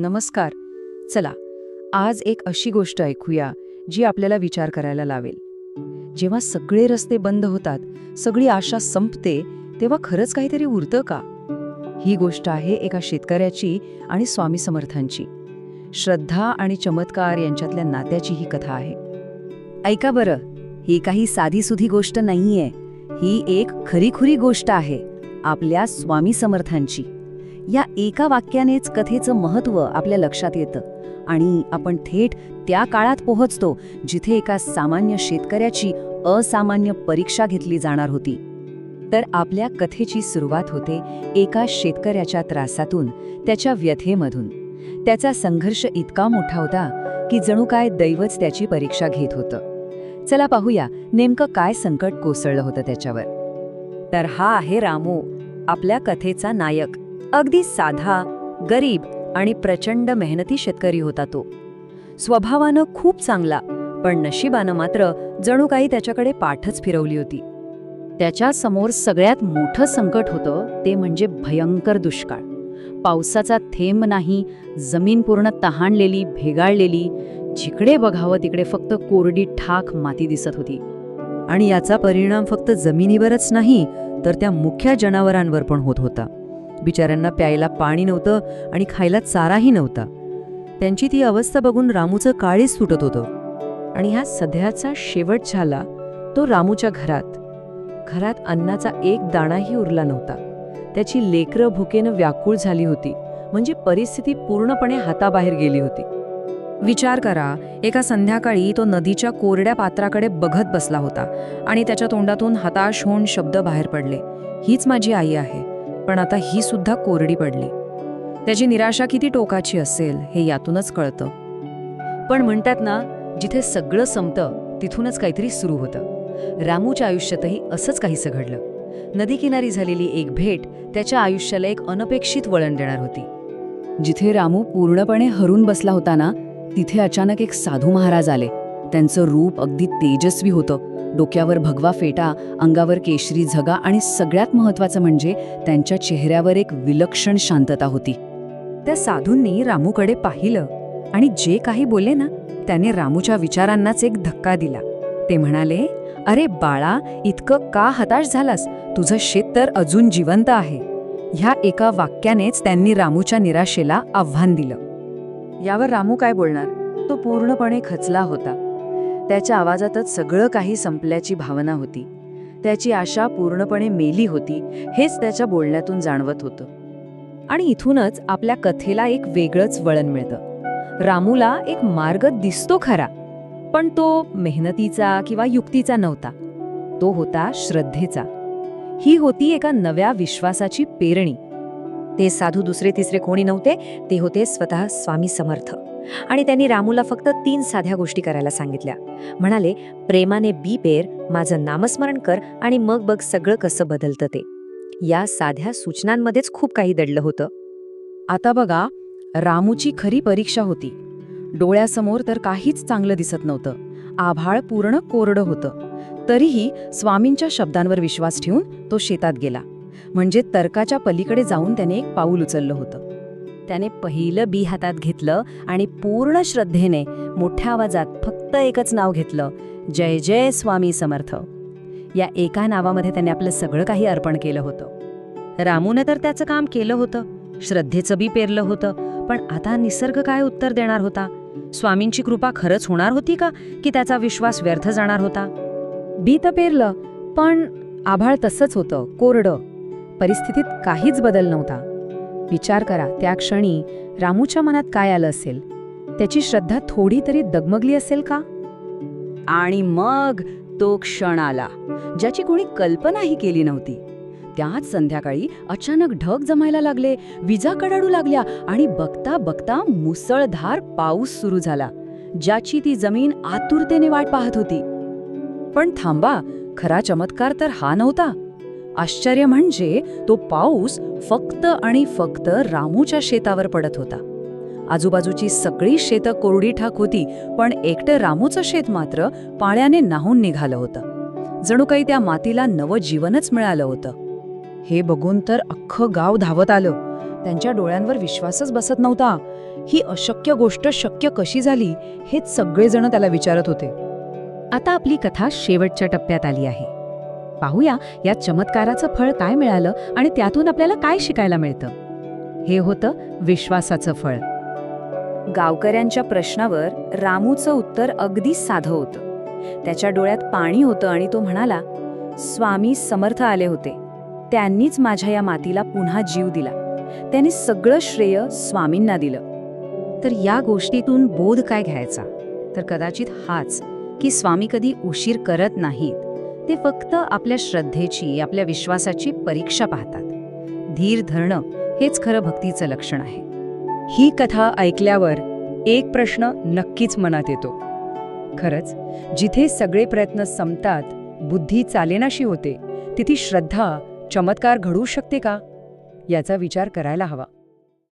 नमस्कार. चला आज एक अशी गोष्ट ऐकूया जी आपल्याला विचार करायला लावेल. जेव्हा सगळे रस्ते बंद होतात सगळी आशा संपते तेव्हा खरंच काहीतरी उरतं का? ही गोष्ट आहे एका शेतकऱ्याची आणि स्वामी समर्थांची. श्रद्धा आणि चमत्कार यांच्यातल्या नात्याची ही कथा आहे. ऐका बरं ही काही साधीसुधी गोष्ट नाहीये. ही एक खरीखुरी गोष्ट आहे आपल्या स्वामी समर्थांची. या एका वाक्यानेच कथेचं महत्त्व आपल्या लक्षात येतं. आणि आपण थेट त्या काळात पोहोचतो जिथे एका सामान्य शेतकऱ्याची असामान्य परीक्षा घेतली जाणार होती. तर आपल्या कथेची सुरुवात होते एका शेतकऱ्याच्या त्रासातून त्याच्या व्यथेमधून. त्याचा संघर्ष इतका मोठा होता की जणू काय दैवच त्याची परीक्षा घेत होतं. चला पाहूया नेमकं काय संकट कोसळलं होतं त्याच्यावर. तर हा आहे रामू आपल्या कथेचा नायक. अगदी साधा गरीब आणि प्रचंड मेहनती शेतकरी होता तो. स्वभावानं खूप चांगला पण नशिबानं मात्र जणू काही त्याच्याकडे पाठच फिरवली होती. त्याच्यासमोर सगळ्यात मोठं संकट होतं ते म्हणजे भयंकर दुष्काळ. पावसाचा थेंब नाही जमीन पूर्ण तहानलेली भेगाळलेली जिकडे बघावं तिकडे फक्त कोरडी ठाक माती दिसत होती. आणि याचा परिणाम फक्त जमिनीवरच नाही तर त्या मुख्य जनावरांवर पण होत होता. बिचाऱ्यांना प्यायला पाणी नव्हतं आणि खायला चाराही नव्हता. त्यांची ती अवस्था बघून रामूचं काळीच सुटत होतं. आणि ह्या सध्याचा शेवट झाला तो रामूच्या घरात. घरात अन्नाचा एक दाणाही उरला नव्हता. त्याची लेकरं भुकेनं व्याकुळ झाली होती. म्हणजे परिस्थिती पूर्णपणे हाताबाहेर गेली होती. विचार करा एका संध्याकाळी तो नदीच्या कोरड्या पात्राकडे बघत बसला होता आणि त्याच्या तोंडातून हताश होऊन शब्द बाहेर पडले. हीच माझी आई आहे. पण आता ही सुद्धा कोरडी पडली. त्याची निराशा किती टोकाची असेल हे यातूनच कळतं. पण म्हणतात ना जिथे सगळं संपतं तिथूनच काहीतरी सुरू होतं. रामूच्या आयुष्यातही असंच काहीसं घडलं. नदीकिनारी झालेली एक भेट त्याच्या आयुष्याला एक अनपेक्षित वळण देणार होती. जिथे रामू पूर्णपणे हरून बसला होता ना तिथे अचानक एक साधू महाराज आले. त्यांचं रूप अगदी तेजस्वी होतं. डोक्यावर भगवा फेटा अंगावर केशरी झगा आणि सगळ्यात महत्वाचं म्हणजे त्यांच्या चेहऱ्यावर एक विलक्षण शांतता होती. त्या साधूंनी रामूकडे पाहिलं आणि जे काही बोलले ना त्याने रामूच्या विचारांनाच एक धक्का दिला. ते म्हणाले अरे बाळा इतकं का हताश झालास? तुझं शेत तर अजून जिवंत आहे. ह्या एका वाक्यानेच त्यांनी रामूच्या निराशेला आव्हान दिलं. यावर रामू काय बोलणार? तो पूर्णपणे खचला होता. त्याच्या आवाजातच सगळं काही संपल्याची भावना होती. त्याची आशा पूर्णपणे मेली होती हेच त्याच्या बोलण्यातून जाणवत होतं. आणि इथूनच आपल्या कथेला एक वेगळंच वळण मिळतं. रामूला एक मार्ग दिसतो खरा पण तो मेहनतीचा किंवा युक्तीचा नव्हता. तो होता श्रद्धेचा. ही होती एका नव्या विश्वासाची पेरणी. ते साधू दुसरे तिसरे कोणी नव्हते ते होते स्वतः स्वामी समर्थ. आणि त्यांनी रामूला फक्त तीन साध्या गोष्टी करायला सांगितल्या. म्हणाले प्रेमाने बी पेर माझं नामस्मरण कर आणि मग बघ सगळं कसं बदलतं ते. या साध्या सूचनांमध्येच खूप काही दडलं होतं. आता बघा रामूची खरी परीक्षा होती. डोळ्यासमोर तर काहीच चांगलं दिसत नव्हतं. आभाळ पूर्ण कोरडं होतं. तरीही स्वामींच्या शब्दांवर विश्वास ठेवून तो शेतात गेला. म्हणजे तर्काच्या पलीकडे जाऊन त्याने एक पाऊल उचललं होतं. त्याने पहिलं बी हातात घेतलं आणि पूर्ण श्रद्धेने मोठ्या आवाजात फक्त एकच नाव घेतलं जय जय स्वामी समर्थ. या एका नावामध्ये त्याने आपलं सगळं काही अर्पण केलं होतं. रामूनं तर त्याचं काम केलं होतं श्रद्धेचं बी पेरलं होतं पण आता निसर्ग काय उत्तर देणार होता? स्वामींची कृपा खरंच होणार होती का की त्याचा विश्वास व्यर्थ जाणार होता? बी तर पेरलं पण आभाळ तसंच होतं कोरडं. परिस्थितीत काहीच बदल नव्हता. विचार करा त्या क्षणी रामूच्या मनात काय आलं असेल? त्याची श्रद्धा थोडी तरी दगमगली असेल का? आणि मग तो क्षण आला ज्याची कोणी कल्पनाही केली नव्हती. त्याच संध्याकाळी अचानक ढग जमायला लागले विजा कडाडू लागल्या आणि बघता बघता मुसळधार पाऊस सुरू झाला ज्याची ती जमीन आतुरतेने वाट पाहत होती. पण थांबा खरा चमत्कार तर हा नव्हता. आश्चर्य म्हणजे तो पाऊस फक्त आणि फक्त रामूच्या शेतावर पडत होता. आजूबाजूची सगळी शेतं कोरडी ठाक होती पण एकटं रामूचं शेत मात्र पाण्याने नाहून निघालं होतं. जणू काही त्या मातीला नवं जीवनच मिळालं होतं. हे बघून तर अख्खं गाव धावत आलं. त्यांच्या डोळ्यांवर विश्वासच बसत नव्हता. ही अशक्य गोष्ट शक्य कशी झाली हेच सगळेजण त्याला विचारत होते. आता आपली कथा शेवटच्या टप्प्यात आली आहे. पाहूया या चमत्काराचं फळ काय मिळालं आणि त्यातून आपल्याला काय शिकायला मिळतं. हे होतं विश्वासाचं फळ. गावकऱ्यांच्या प्रश्नावर रामूचं उत्तर अगदी साधं होतं. त्याच्या डोळ्यात पाणी होतं आणि तो म्हणाला स्वामी समर्थ आले होते. त्यांनीच माझ्या या मातीला पुन्हा जीव दिला. त्यांनी सगळं श्रेय स्वामींना दिलं. तर या गोष्टीतून बोध काय घ्यायचा? तर कदाचित हाच की स्वामी कधी उशीर करत नाहीत. ते फक्त आपल्या श्रद्धेची आपल्या विश्वासाची परीक्षा पाहतात. धीर धरणं हेच खरं भक्तीचं लक्षण आहे. ही कथा ऐकल्यावर एक प्रश्न नक्कीच मनात येतो. खरंच जिथे सगळे प्रयत्न संपतात बुद्धी चालेनाशी होते तिथे श्रद्धा चमत्कार घडू शकते का? याचा विचार करायला हवा.